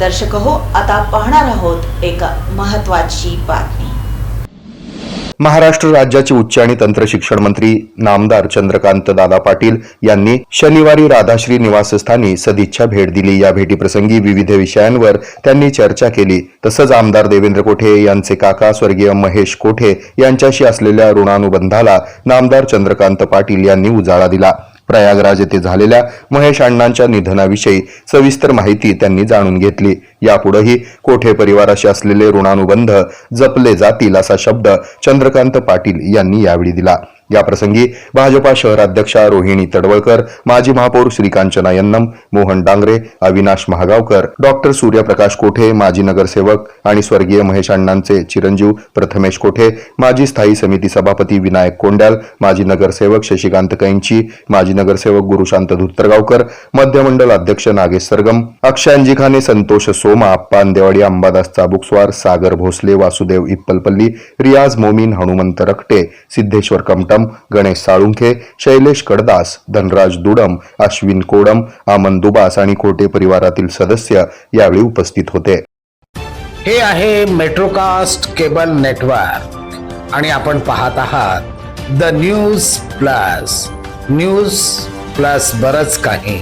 दर्शक हो आता पाहणार आहोत एक महत्वाची बातमी. महाराष्ट्र राज्याचे उच्च आणि तंत्र शिक्षण मंत्री नामदार चंद्रकांत दादा पाटील यांनी शनिवारी राधाश्री निवासस्थानी सदिच्छा भेट दिली. या भेटीप्रसंगी विविध विषयांवर त्यांनी चर्चा केली. तसंच आमदार देवेंद्र कोठे यांचे काका स्वर्गीय महेश कोठे यांच्याशी असलेल्या ऋणानुबंधाला नामदार चंद्रकांत पाटील यांनी उजाळा दिला. प्रयागराज येथे झालेल्या महेश अण्णांच्या निधनाविषयी सविस्तर माहिती त्यांनी जाणून घेतली. यापुढेही कोठे परिवाराशी असलेले ऋणानुबंध जपले जातील असा शब्द चंद्रकांत पाटील यांनी यावेळी दिला. याप्रसंगी भाजपा शहराध्यक्षा रोहिणी तडवळकर माजी महापौर श्रीकांचना यन्नम मोहन डांगरे अविनाश महागावकर डॉक्टर सूर्यप्रकाश कोठे माजी नगरसेवक आणि स्वर्गीय महेश अण्णांचे चिरंजीव प्रथमेश कोठे माजी स्थायी समिती सभापती विनायक कोंड्याल माजी नगरसेवक शशिकांत कैंची माजी नगरसेवक गुरुशांत धुत्तरगावकर मध्यमंडल अध्यक्ष नागेश सरगम अक्षयांजी खाने संतोष सोमा अप्पान देवाडी अंबादास चाबुकस्वार सागर भोसले वासुदेव इप्पलपल्ली रियाज मोमीन हनुमंत रकटे सिद्धेश्वर कमटम गणेश साळुंखे शैलेश कडदास धनराज दुडम अश्विन कोडम आमन दुबास आणि कोटे परिवारातील सदस्य यावेळी उपस्थित होते. हे आहे मेट्रोकास्ट केबल नेटवर्क आणि आपण पाहत आहात the news plus. News plus बरच काही.